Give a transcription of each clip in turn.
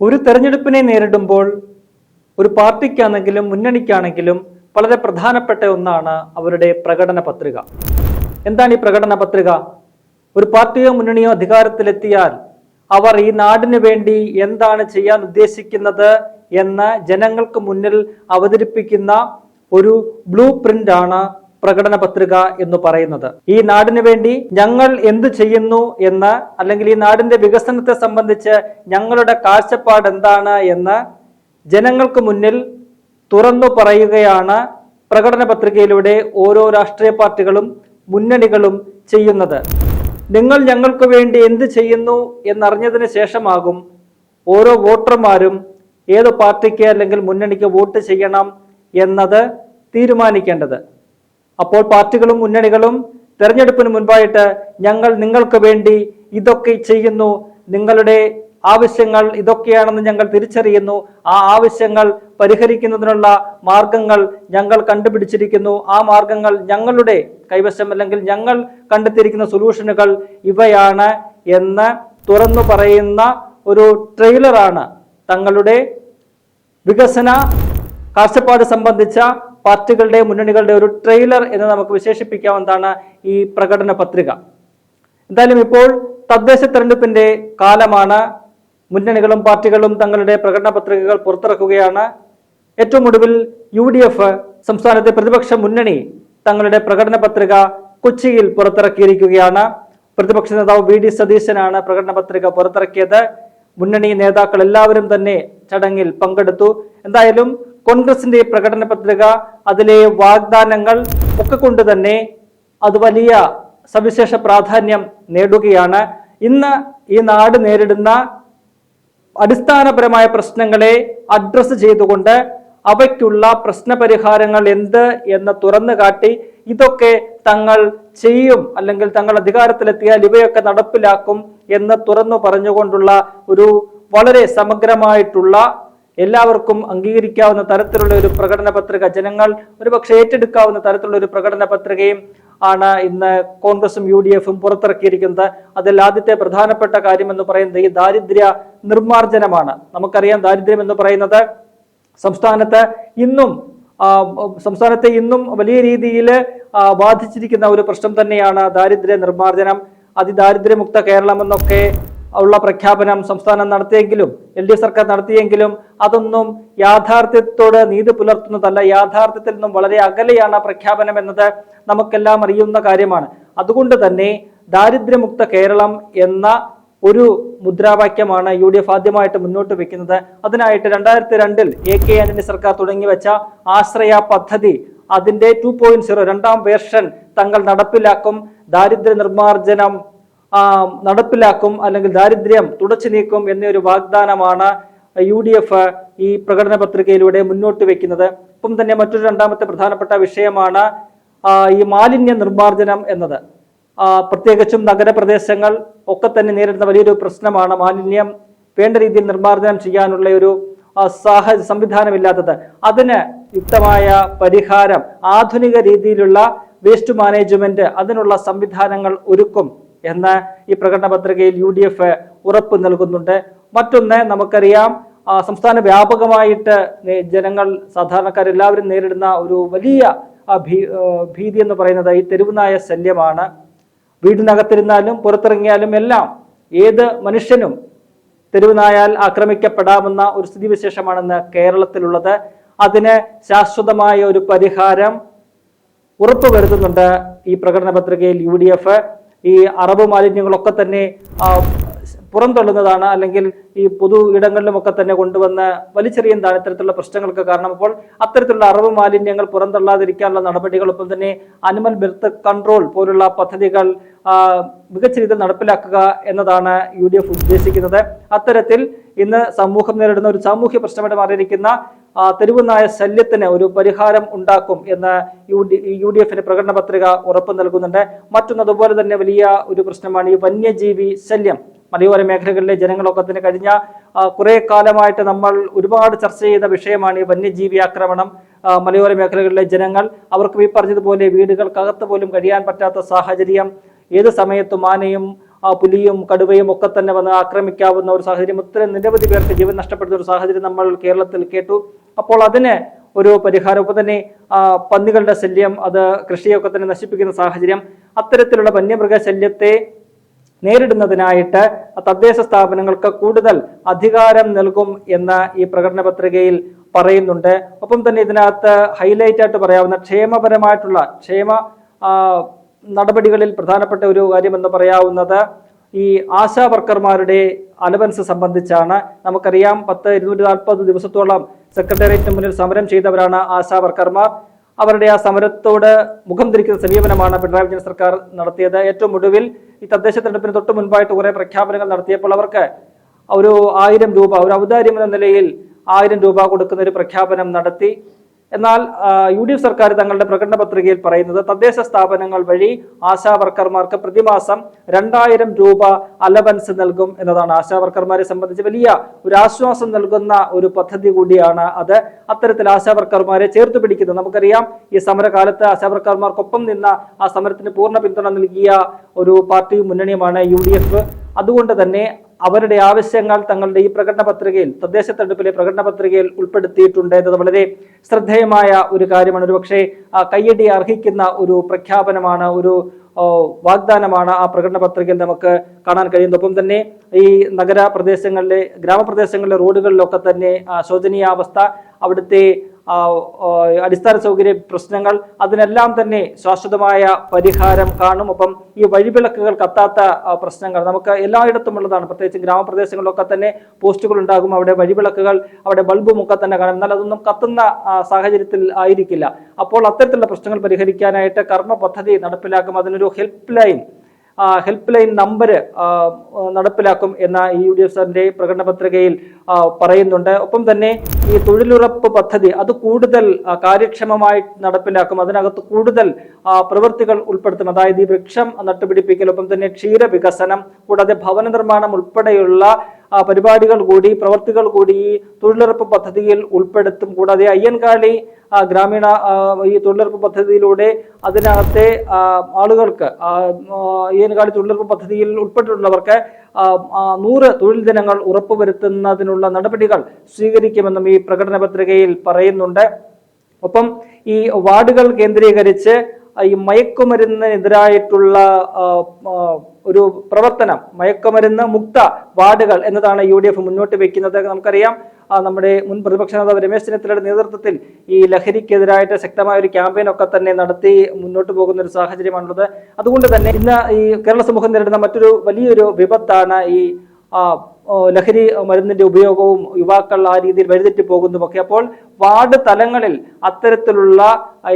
ഒരു തെരഞ്ഞെടുപ്പിനെ നേരിടുമ്പോൾ ഒരു പാർട്ടിക്കാണെങ്കിലും മുന്നണിക്കാണെങ്കിലും വളരെ പ്രധാനപ്പെട്ട ഒന്നാണ് അവരുടെ പ്രകടന പത്രിക. എന്താണ് ഈ പ്രകടന പത്രിക? ഒരു പാർട്ടിയോ മുന്നണിയോ അധികാരത്തിലെത്തിയാൽ അവർ ഈ നാടിന് വേണ്ടി എന്താണ് ചെയ്യാൻ ഉദ്ദേശിക്കുന്നത് എന്ന് ജനങ്ങൾക്ക് മുന്നിൽ അവതരിപ്പിക്കുന്ന ഒരു ബ്ലൂ ആണ് പ്രകടന പത്രിക എന്ന് പറയുന്നത്. ഈ നാടിനു വേണ്ടി ഞങ്ങൾ എന്ത് ചെയ്യുന്നു എന്ന് അല്ലെങ്കിൽ ഈ നാടിന്റെ വികസനത്തെ സംബന്ധിച്ച് ഞങ്ങളുടെ കാഴ്ചപ്പാട് എന്താണ് എന്ന് ജനങ്ങൾക്ക് മുന്നിൽ തുറന്നു പറയുകയാണ് പ്രകടന പത്രികയിലൂടെ ഓരോ രാഷ്ട്രീയ പാർട്ടികളും മുന്നണികളും ചെയ്യുന്നത്. നിങ്ങൾ ഞങ്ങൾക്ക് വേണ്ടി എന്ത് ചെയ്യുന്നു എന്നറിഞ്ഞതിന് ശേഷമാകും ഓരോ വോട്ടർമാരും ഏത് പാർട്ടിക്ക് അല്ലെങ്കിൽ മുന്നണിക്ക് വോട്ട് ചെയ്യണം എന്നത് തീരുമാനിക്കേണ്ടത്. അപ്പോൾ പാർട്ടികളും മുന്നണികളും തെരഞ്ഞെടുപ്പിന് മുൻപായിട്ട് ഞങ്ങൾ നിങ്ങൾക്ക് വേണ്ടി ഇതൊക്കെ ചെയ്യുന്നു. നിങ്ങളുടെ ആവശ്യങ്ങൾ ഇതൊക്കെയാണെന്ന് ഞങ്ങൾ തിരിച്ചറിയുന്നു. ആ ആവശ്യങ്ങൾ പരിഹരിക്കുന്നതിനുള്ള മാർഗങ്ങൾ ഞങ്ങൾ കണ്ടുപിടിച്ചിരിക്കുന്നു. ആ മാർഗങ്ങൾ ഞങ്ങളുടെ കൈവശം അല്ലെങ്കിൽ ഞങ്ങൾ കണ്ടെത്തിയിരിക്കുന്ന സൊല്യൂഷനുകൾ ഇവയാണ് എന്ന് തുറന്നു പറയുന്ന ഒരു ട്രെയിലറാണ് തങ്ങളുടെ വികസന കാഴ്ചപ്പാട് സംബന്ധിച്ച പാർട്ടികളുടെ മുന്നണികളുടെ ഒരു ട്രെയിലർ എന്ന് നമുക്ക് വിശേഷിപ്പിക്കാവുന്നതാണ് ഈ പ്രകടന പത്രിക. എന്തായാലും ഇപ്പോൾ തദ്ദേശ തെരഞ്ഞെടുപ്പിന്റെ കാലമാണ്. മുന്നണികളും പാർട്ടികളും തങ്ങളുടെ പ്രകടന പത്രികകൾ പുറത്തിറക്കുകയാണ്. ഏറ്റവും ഒടുവിൽ യു ഡി എഫ് സംസ്ഥാനത്തെ പ്രതിപക്ഷ മുന്നണി തങ്ങളുടെ പ്രകടന പത്രിക കൊച്ചിയിൽ പുറത്തിറക്കിയിരിക്കുകയാണ്. പ്രതിപക്ഷ നേതാവ് വി ഡി സതീശനാണ് പ്രകടന പത്രിക പുറത്തിറക്കിയത്. മുന്നണി നേതാക്കൾ എല്ലാവരും തന്നെ ചടങ്ങിൽ പങ്കെടുത്തു. എന്തായാലും കോൺഗ്രസിന്റെ പ്രകടന പത്രിക അതിലെ വാഗ്ദാനങ്ങൾ ഒക്കെ കൊണ്ട് തന്നെ അത് വലിയ സവിശേഷ പ്രാധാന്യം നേടുകയാണ്. ഇന്ന് ഈ നാട് നേരിടുന്ന അടിസ്ഥാനപരമായ പ്രശ്നങ്ങളെ അഡ്രസ്സ് ചെയ്തുകൊണ്ട് അവയ്ക്കുള്ള പ്രശ്നപരിഹാരങ്ങൾ എന്ത് എന്ന് തുറന്നു കാട്ടി ഇതൊക്കെ തങ്ങൾ ചെയ്യും അല്ലെങ്കിൽ തങ്ങൾ അധികാരത്തിലെത്തിയാൽ ഇവയൊക്കെ നടപ്പിലാക്കും എന്ന് തുറന്നു പറഞ്ഞുകൊണ്ടുള്ള ഒരു വളരെ സമഗ്രമായിട്ടുള്ള എല്ലാവർക്കും അംഗീകരിക്കാവുന്ന തരത്തിലുള്ള ഒരു പ്രകടന പത്രിക ജനങ്ങൾ ഒരുപക്ഷെ ഏറ്റെടുക്കാവുന്ന തരത്തിലുള്ള ഒരു പ്രകടന പത്രികയും ആണ് ഇന്ന് കോൺഗ്രസും യു ഡി എഫും പുറത്തിറക്കിയിരിക്കുന്നത്. അതിൽ ആദ്യത്തെ പ്രധാനപ്പെട്ട കാര്യം എന്ന് പറയുന്നത് ഈ ദാരിദ്ര്യ നിർമ്മാർജനമാണ്. നമുക്കറിയാം ദാരിദ്ര്യം എന്ന് പറയുന്നത് സംസ്ഥാനത്ത് ഇന്നും സംസ്ഥാനത്തെ ഇന്നും വലിയ രീതിയിൽ ബാധിച്ചിരിക്കുന്ന ഒരു പ്രശ്നം തന്നെയാണ് ദാരിദ്ര്യ നിർമ്മാർജനം. അതിദാരിദ്ര്യമുക്ത കേരളം എന്നൊക്കെ ഉള്ള പ്രഖ്യാപനം സംസ്ഥാനം നടത്തിയെങ്കിലും എൽ ഡി എഫ് സർക്കാർ നടത്തിയെങ്കിലും അതൊന്നും യാഥാർത്ഥ്യത്തോട് നീതി പുലർത്തുന്നതല്ല. യാഥാർത്ഥ്യത്തിൽ നിന്നും വളരെ അകലെയാണ് പ്രഖ്യാപനം എന്നത്. നമുക്കെല്ലാം അറിയുന്ന കാര്യമാണ്. അതുകൊണ്ട് തന്നെ ദാരിദ്ര്യമുക്ത കേരളം എന്ന ഒരു മുദ്രാവാക്യമാണ് യു ഡി എഫ് ആദ്യമായിട്ട് മുന്നോട്ട് വെക്കുന്നത്. അതിനായിട്ട് രണ്ടായിരത്തി രണ്ടിൽ എ കെ ആന്റണി സർക്കാർ തുടങ്ങി വെച്ച ആശ്രയ പദ്ധതി അതിന്റെ ടു പോയിന്റ് സീറോ രണ്ടാം വേർഷൻ തങ്ങൾ നടപ്പിലാക്കും ദാരിദ്ര്യ നിർമ്മാർജനം നടപ്പിലാക്കും അല്ലെങ്കിൽ ദാരിദ്ര്യം തുടച്ചു നീക്കും എന്നൊരു വാഗ്ദാനമാണ് യു ഡി എഫ് ഈ പ്രകടന പത്രികയിലൂടെ മുന്നോട്ട് വെക്കുന്നത്. ഇപ്പം തന്നെ മറ്റൊരു രണ്ടാമത്തെ പ്രധാനപ്പെട്ട വിഷയമാണ് ഈ മാലിന്യ നിർമ്മാർജനം എന്നത്. പ്രത്യേകിച്ചും നഗരപ്രദേശങ്ങൾ ഒക്കെ തന്നെ നേരിടുന്ന വലിയൊരു പ്രശ്നമാണ് മാലിന്യം വേണ്ട രീതിയിൽ നിർമ്മാർജനം ചെയ്യാനുള്ള ഒരു ആ, സാഹചര്യ സംവിധാനമില്ലാത്തത്. അതിന് യുക്തമായ പരിഹാരം ആധുനിക രീതിയിലുള്ള വേസ്റ്റ് മാനേജ്മെന്റ് അതിനുള്ള സംവിധാനങ്ങൾ ഒരുക്കും. എന്ന് ഈ പ്രകടന പത്രികയിൽ യു ഡി എഫ് ഉറപ്പ് നൽകുന്നുണ്ട്. മറ്റൊന്ന് നമുക്കറിയാം സംസ്ഥാന വ്യാപകമായിട്ട് ജനങ്ങൾ സാധാരണക്കാരെല്ലാവരും നേരിടുന്ന ഒരു വലിയ ഭീതി എന്ന് പറയുന്നത് ഈ തെരുവുനായ ശല്യമാണ്. വീടിനകത്തിരുന്നാലും പുറത്തിറങ്ങിയാലും എല്ലാം ഏത് മനുഷ്യനും തെരുവുനായാൽ ആക്രമിക്കപ്പെടാമെന്ന ഒരു സ്ഥിതിവിശേഷമാണെന്ന് കേരളത്തിലുള്ളത്. അതിന് ശാശ്വതമായ ഒരു പരിഹാരം ഉറപ്പുവരുത്തുന്നുണ്ട് ഈ പ്രകടന പത്രികയിൽ യു ഈ അറബ് മാലിന്യങ്ങളൊക്കെ തന്നെ പുറന്തള്ളുന്നതാണ്. അല്ലെങ്കിൽ ഈ പൊതു ഇടങ്ങളിലുമൊക്കെ തന്നെ കൊണ്ടുവന്ന് വലിച്ചെറിയുന്നതാണ് ഇത്തരത്തിലുള്ള പ്രശ്നങ്ങൾക്ക് കാരണം. അപ്പോൾ അത്തരത്തിലുള്ള അറബ് മാലിന്യങ്ങൾ പുറന്തള്ളാതിരിക്കാനുള്ള നടപടികളൊപ്പം തന്നെ അനിമൽ ബെർത്ത് കൺട്രോൾ പോലുള്ള പദ്ധതികൾ മികച്ച രീതിയിൽ നടപ്പിലാക്കുക എന്നതാണ് യു ഡി എഫ് ഉദ്ദേശിക്കുന്നത്. അത്തരത്തിൽ ഇന്ന് സമൂഹം നേരിടുന്ന ഒരു സാമൂഹ്യ പ്രശ്നമായിട്ട് മാറിയിരിക്കുന്ന ആ, തെരുവുനായ ശല്യത്തിന് ഒരു പരിഹാരം ഉണ്ടാക്കും എന്ന് യു ഡി യു ഡി എഫിന്റെ പ്രകടന പത്രിക ഉറപ്പ് നൽകുന്നുണ്ട്. മറ്റൊന്ന് അതുപോലെ തന്നെ വലിയ ഒരു പ്രശ്നമാണ് ഈ വന്യജീവി ശല്യം. മലയോര മേഖലകളിലെ ജനങ്ങളൊക്കെ തന്നെ കഴിഞ്ഞ കുറേ കാലമായിട്ട് നമ്മൾ ഒരുപാട് ചർച്ച ചെയ്ത വിഷയമാണ് ഈ വന്യജീവി ആക്രമണം. മലയോര മേഖലകളിലെ ജനങ്ങൾ അവർക്ക് ഈ പറഞ്ഞതുപോലെ വീടുകൾക്കകത്ത് പോലും കഴിയാൻ പറ്റാത്ത സാഹചര്യം. ഏത് സമയത്തും ആനയും പുലിയും കടുവയും ഒക്കെ തന്നെ വന്ന് ആക്രമിക്കാവുന്ന ഒരു സാഹചര്യം. ഒത്തിരി നിരവധി പേർക്ക് ജീവൻ നഷ്ടപ്പെടുന്ന ഒരു സാഹചര്യം നമ്മൾ കേരളത്തിൽ കേട്ടു. അപ്പോൾ അതിന് ഒരു പരിഹാരം. ഒപ്പം തന്നെ പന്നികളുടെ ശല്യം അത് കൃഷിയൊക്കെ തന്നെ നശിപ്പിക്കുന്ന സാഹചര്യം അത്തരത്തിലുള്ള വന്യമൃഗ ശല്യത്തെ നേരിടുന്നതിനായിട്ട് തദ്ദേശ സ്ഥാപനങ്ങൾക്ക് കൂടുതൽ അധികാരം നൽകും എന്ന ഈ പ്രകടന പത്രികയിൽ പറയുന്നുണ്ട്. ഒപ്പം തന്നെ ഇതിനകത്ത് ഹൈലൈറ്റ് ആയിട്ട് പറയാവുന്ന ക്ഷേമപരമായിട്ടുള്ള ക്ഷേമ നടപടികളിൽ പ്രധാനപ്പെട്ട ഒരു കാര്യം എന്ന് പറയാവുന്നത് ഈ ആശാ വർക്കർമാരുടെ അലവൻസ് സംബന്ധിച്ചാണ്. നമുക്കറിയാം പത്ത് ഇരുന്നൂറ്റി നാൽപ്പത് ദിവസത്തോളം സെക്രട്ടേറിയറ്റിന് മുന്നിൽ സമരം ചെയ്തവരാണ് ആശാ വർക്കർമാർ. അവരുടെ ആ സമരത്തോട് മുഖം തിരിക്കുന്ന സമീപനമാണ് പിണറായി വിജയൻ സർക്കാർ നടത്തിയത്. ഏറ്റവും ഒടുവിൽ ഈ തദ്ദേശ തെരഞ്ഞെടുപ്പിന് തൊട്ട് മുൻപായിട്ട് കുറെ പ്രഖ്യാപനങ്ങൾ നടത്തിയപ്പോൾ അവർക്ക് ഒരു ആയിരം രൂപ ഒരു ഔദാര്യം എന്ന നിലയിൽ ആയിരം രൂപ കൊടുക്കുന്ന ഒരു പ്രഖ്യാപനം നടത്തി. എന്നാൽ യു ഡി എഫ് സർക്കാർ തങ്ങളുടെ പ്രകടന പത്രികയിൽ പറയുന്നത് തദ്ദേശ സ്ഥാപനങ്ങൾ വഴി ആശാ വർക്കർമാർക്ക് പ്രതിമാസം രണ്ടായിരം രൂപ അലവൻസ് നൽകും എന്നതാണ്. ആശാ വർക്കർമാരെ സംബന്ധിച്ച് വലിയ ഒരു ആശ്വാസം നൽകുന്ന ഒരു പദ്ധതി കൂടിയാണ് അത്. അത്തരത്തിൽ ആശാ വർക്കർമാരെ ചേർത്ത് പിടിക്കുന്നത് നമുക്കറിയാം ഈ സമരകാലത്ത് ആശാ വർക്കർമാർക്കൊപ്പം നിന്ന ആ സമരത്തിന് പൂർണ പിന്തുണ നൽകിയ ഒരു പാർട്ടി മുന്നണിയുമാണ് യു ഡി എഫ്. അതുകൊണ്ട് തന്നെ അവരുടെ ആവശ്യങ്ങൾ തങ്ങളുടെ ഈ പ്രകടന പത്രികയിൽ തദ്ദേശ തെരഞ്ഞെടുപ്പിലെ പ്രകടന പത്രികയിൽ ഉൾപ്പെടുത്തിയിട്ടുണ്ട് എന്നത് വളരെ ശ്രദ്ധേയമായ ഒരു കാര്യമാണ്. ഒരു പക്ഷേ കയ്യടി അർഹിക്കുന്ന ഒരു പ്രഖ്യാപനമാണ് ഒരു വാഗ്ദാനമാണ് ആ പ്രകടന പത്രികയിൽ നമുക്ക് കാണാൻ കഴിയുന്നത്. ഒപ്പം തന്നെ ഈ നഗര പ്രദേശങ്ങളിലെ ഗ്രാമപ്രദേശങ്ങളിലെ റോഡുകളിലൊക്കെ തന്നെ ശോചനീയാവസ്ഥ അവിടുത്തെ അടിസ്ഥാന സൗകര്യ പ്രശ്നങ്ങൾ അതിനെല്ലാം തന്നെ ശാശ്വതമായ പരിഹാരം കാണും. ഒപ്പം ഈ വഴിവിളക്കുകൾ കത്താത്ത പ്രശ്നങ്ങൾ നമുക്ക് എല്ലായിടത്തും ഉള്ളതാണ് പ്രത്യേകിച്ച് ഗ്രാമപ്രദേശങ്ങളിലൊക്കെ തന്നെ പോസ്റ്റുകൾ ഉണ്ടാകും. അവിടെ വഴിവിളക്കുകൾ അവിടെ ബൾബും ഒക്കെ തന്നെ കാണും. എന്നാൽ അതൊന്നും കത്തുന്ന സാഹചര്യത്തിൽ ആയിരിക്കില്ല. അപ്പോൾ അത്തരത്തിലുള്ള പ്രശ്നങ്ങൾ പരിഹരിക്കാനായിട്ട് കർമ്മ പദ്ധതി നടപ്പിലാക്കും. അതിനൊരു helpline helpline number നടപ്പിലാക്കും എന്ന ഈ യു ഡി എഫ് സാറിന്റെ പ്രകടന പത്രികയിൽ പറയുന്നുണ്ട്. ഒപ്പം തന്നെ ഈ തൊഴിലുറപ്പ് പദ്ധതി അത് കൂടുതൽ കാര്യക്ഷമമായി നടപ്പിലാക്കും. അതിനകത്ത് കൂടുതൽ പ്രവൃത്തികൾ ഉൾപ്പെടുത്തും. അതായത് ഈ വൃക്ഷം നട്ടുപിടിപ്പിക്കൽ ഒപ്പം തന്നെ ക്ഷീര വികസനം കൂടാതെ ഭവന നിർമ്മാണം ഉൾപ്പെടെയുള്ള പരിപാടികൾ കൂടി പ്രവർത്തികൾ കൂടി ഈ തൊഴിലുറപ്പ് പദ്ധതിയിൽ ഉൾപ്പെടുത്തും. കൂടാതെ അയ്യൻകാളി ഗ്രാമീണ ഈ തൊഴിലുറപ്പ് പദ്ധതിയിലൂടെ അതിനകത്തെ ആളുകൾക്ക് അയ്യൻകാളി തൊഴിലുറപ്പ് പദ്ധതിയിൽ ഉൾപ്പെട്ടിട്ടുള്ളവർക്ക് നൂറ് തൊഴിൽ ദിനങ്ങൾ ഉറപ്പുവരുത്തുന്നതിനുള്ള നടപടികൾ സ്വീകരിക്കുമെന്നും ഈ പ്രകടന പത്രികയിൽ പറയുന്നുണ്ട്. ഒപ്പം ഈ വാർഡുകൾ കേന്ദ്രീകരിച്ച് ഈ മയക്കുമരുന്നിനെതിരായിട്ടുള്ള ഒരു പ്രവർത്തനം മയക്കുമരുന്ന് മുക്ത വാർഡുകൾ എന്നതാണ് യു ഡി എഫ് മുന്നോട്ട് വയ്ക്കുന്നത് നമുക്കറിയാം നമ്മുടെ മുൻ പ്രതിപക്ഷ നേതാവ് രമേശ് ചെന്നിത്തലയുടെ നേതൃത്വത്തിൽ ഈ ലഹരിക്കെതിരായിട്ട് ശക്തമായ ഒരു ക്യാമ്പയിൻ ഒക്കെ തന്നെ നടത്തി മുന്നോട്ട് പോകുന്ന ഒരു സാഹചര്യമാണുള്ളത്. അതുകൊണ്ട് തന്നെ ഇന്ന് ഈ കേരള സമൂഹം നേരിടുന്ന മറ്റൊരു വലിയൊരു വിപത്താണ് ഈ ലഹരി മരുന്നിന്റെ ഉപയോഗവും യുവാക്കൾ ആ രീതിയിൽ വഴിതെറ്റി പോകുന്നതുമൊക്കെ അപ്പോൾ വാർഡ് തലങ്ങളിൽ അത്തരത്തിലുള്ള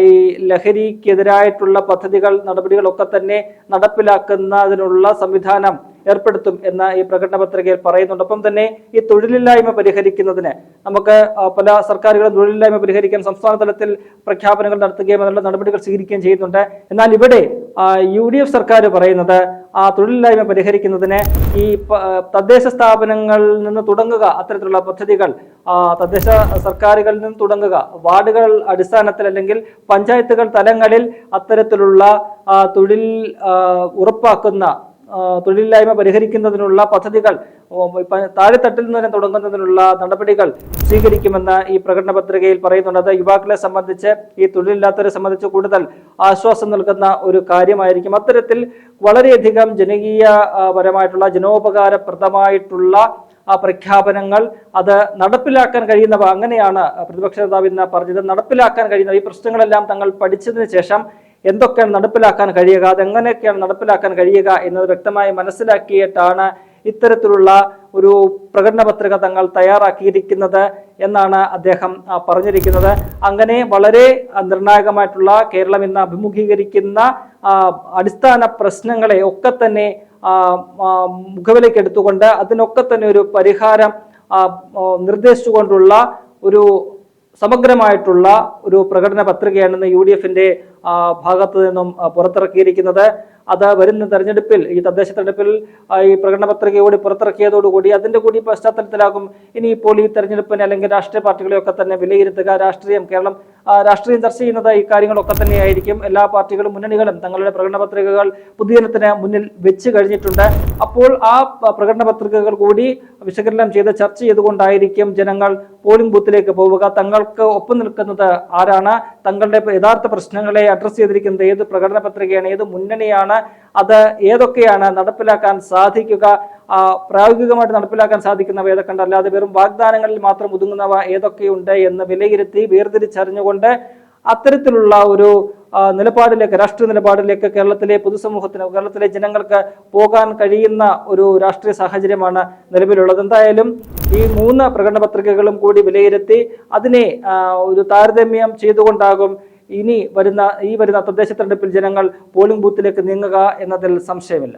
ഈ ലഹരിക്കെതിരായിട്ടുള്ള പദ്ധതികൾ നടപടികളൊക്കെ തന്നെ നടപ്പിലാക്കുന്നതിനുള്ള സംവിധാനം ഏർപ്പെടുത്തും എന്ന ഈ പ്രകടന പത്രികയിൽ പറയുന്നുണ്ട്. ഒപ്പം തന്നെ ഈ തൊഴിലില്ലായ്മ പരിഹരിക്കുന്നതിന് നമുക്ക് പല സർക്കാരുകളും തൊഴിലില്ലായ്മ പരിഹരിക്കാൻ സംസ്ഥാന തലത്തിൽ പ്രഖ്യാപനങ്ങൾ നടത്തുകയും അതിനുള്ള നടപടികൾ സ്വീകരിക്കുകയും ചെയ്യുന്നുണ്ട്. എന്നാൽ ഇവിടെ യു ഡി എഫ് സർക്കാർ പറയുന്നത് ആ തൊഴിലില്ലായ്മ പരിഹരിക്കുന്നതിന് ഈ തദ്ദേശ സ്ഥാപനങ്ങളിൽ നിന്ന് തുടങ്ങുക അത്തരത്തിലുള്ള പദ്ധതികൾ തദ്ദേശ സർക്കാരുകളിൽ നിന്ന് തുടങ്ങുക വാർഡുകൾ അടിസ്ഥാനത്തിൽ അല്ലെങ്കിൽ പഞ്ചായത്തുകൾ തലങ്ങളിൽ അത്തരത്തിലുള്ള തൊഴിൽ ഉറപ്പാക്കുന്ന തൊഴിലില്ലായ്മ പരിഹരിക്കുന്നതിനുള്ള പദ്ധതികൾ താഴെത്തട്ടിൽ നിന്ന് തന്നെ തുടങ്ങുന്നതിനുള്ള നടപടികൾ സ്വീകരിക്കുമെന്ന് ഈ പ്രകടന പത്രികയിൽ പറയുന്നുണ്ട്. യുവാക്കളെ സംബന്ധിച്ച് ഈ തൊഴിലില്ലാത്തവരെ സംബന്ധിച്ച് കൂടുതൽ ആശ്വാസം നൽകുന്ന ഒരു കാര്യമായിരിക്കും. അത്തരത്തിൽ വളരെയധികം ജനകീയ പരമായിട്ടുള്ള ജനോപകാരപ്രദമായിട്ടുള്ള ആ പ്രഖ്യാപനങ്ങൾ അത് നടപ്പിലാക്കാൻ കഴിയുന്നവ അങ്ങനെയാണ് പ്രതിപക്ഷ നേതാവ് ഇന്ന് പറഞ്ഞത്. നടപ്പിലാക്കാൻ കഴിയുന്ന ഈ പ്രശ്നങ്ങളെല്ലാം തങ്ങൾ പഠിച്ചതിന് ശേഷം എന്തൊക്കെയാണ് നടപ്പിലാക്കാൻ കഴിയുക അതെങ്ങനെയൊക്കെയാണ് നടപ്പിലാക്കാൻ കഴിയുക എന്നത് വ്യക്തമായി മനസ്സിലാക്കിയിട്ടാണ് ഇത്തരത്തിലുള്ള ഒരു പ്രകടന പത്രിക തങ്ങൾ തയ്യാറാക്കിയിരിക്കുന്നത് എന്നാണ് അദ്ദേഹം പറഞ്ഞിരിക്കുന്നത്. അങ്ങനെ വളരെ നിർണായകമായിട്ടുള്ള കേരളം ഇന്ന് അഭിമുഖീകരിക്കുന്ന അടിസ്ഥാന പ്രശ്നങ്ങളെ ഒക്കെ തന്നെ മുഖവിലേക്ക് എടുത്തുകൊണ്ട് അതിനൊക്കെ തന്നെ ഒരു പരിഹാരം നിർദ്ദേശിച്ചുകൊണ്ടുള്ള ഒരു സമഗ്രമായിട്ടുള്ള ഒരു പ്രകടന പത്രികയാണ് ഇന്ന് യു ഡി എഫിന്റെ ഭാഗത്തു നിന്നും പുറത്തിറക്കിയിരിക്കുന്നത്. അത് വരുന്ന തെരഞ്ഞെടുപ്പിൽ ഈ തദ്ദേശ തെരഞ്ഞെടുപ്പിൽ ഈ പ്രകടന പത്രികയോട് പുറത്തിറക്കിയതോടുകൂടി അതിന്റെ കൂടി പശ്ചാത്തലത്തിലാകും. ഇനിയിപ്പോൾ ഈ തെരഞ്ഞെടുപ്പിനെ അല്ലെങ്കിൽ രാഷ്ട്രീയ പാർട്ടികളെയൊക്കെ തന്നെ വിലയിരുത്തുക രാഷ്ട്രീയം കേരളം രാഷ്ട്രീയം ചർച്ച ചെയ്യുന്നത് ഈ കാര്യങ്ങളൊക്കെ തന്നെയായിരിക്കും. എല്ലാ പാർട്ടികളും മുന്നണികളും തങ്ങളുടെ പ്രകടന പത്രികകൾ പൊതുജനത്തിന് മുന്നിൽ വെച്ച് കഴിഞ്ഞിട്ടുണ്ട്. അപ്പോൾ ആ പ്രകടന പത്രികകൾ കൂടി വിശകലനം ചെയ്ത് ചർച്ച ചെയ്തുകൊണ്ടായിരിക്കും ജനങ്ങൾ പോളിംഗ് ബൂത്തിലേക്ക് പോവുക. തങ്ങൾക്ക് ഒപ്പം നിൽക്കുന്നത് ആരാണ്? തങ്ങളുടെ യഥാർത്ഥ പ്രശ്നങ്ങളെ അഡ്രസ്സ് ചെയ്തിരിക്കുന്നത് ഏത് പ്രകടന പത്രികയാണ് ഏത് മുന്നണിയാണ്? അത് ഏതൊക്കെയാണ് നടപ്പിലാക്കാൻ സാധിക്കുക പ്രായോഗികമായിട്ട് നടപ്പിലാക്കാൻ സാധിക്കുന്നവ ഏതൊക്കെ അല്ലാതെ വെറും വാഗ്ദാനങ്ങളിൽ മാത്രം ഒതുങ്ങുന്നവ ഏതൊക്കെയുണ്ട് എന്ന് വിലയിരുത്തി വേർതിരിച്ചറിഞ്ഞുകൊണ്ട് അത്തരത്തിലുള്ള ഒരു നിലപാടിലേക്ക് രാഷ്ട്രീയ നിലപാടിലേക്ക് കേരളത്തിലെ പൊതുസമൂഹത്തിന് കേരളത്തിലെ ജനങ്ങൾക്ക് പോകാൻ കഴിയുന്ന ഒരു രാഷ്ട്രീയ സാഹചര്യമാണ് നിലവിലുള്ളത്. എന്തായാലും ഈ മൂന്ന് പ്രകടന പത്രികകളും കൂടി വിലയിരുത്തി അതിനെ ഒരു താരതമ്യം ചെയ്തുകൊണ്ടാകും ഇനി വരുന്ന ഈ വരുന്ന തദ്ദേശ തെരഞ്ഞെടുപ്പിൽ ജനങ്ങൾ പോളിംഗ് ബൂത്തിലേക്ക് നീങ്ങുക എന്നതിൽ സംശയമില്ല.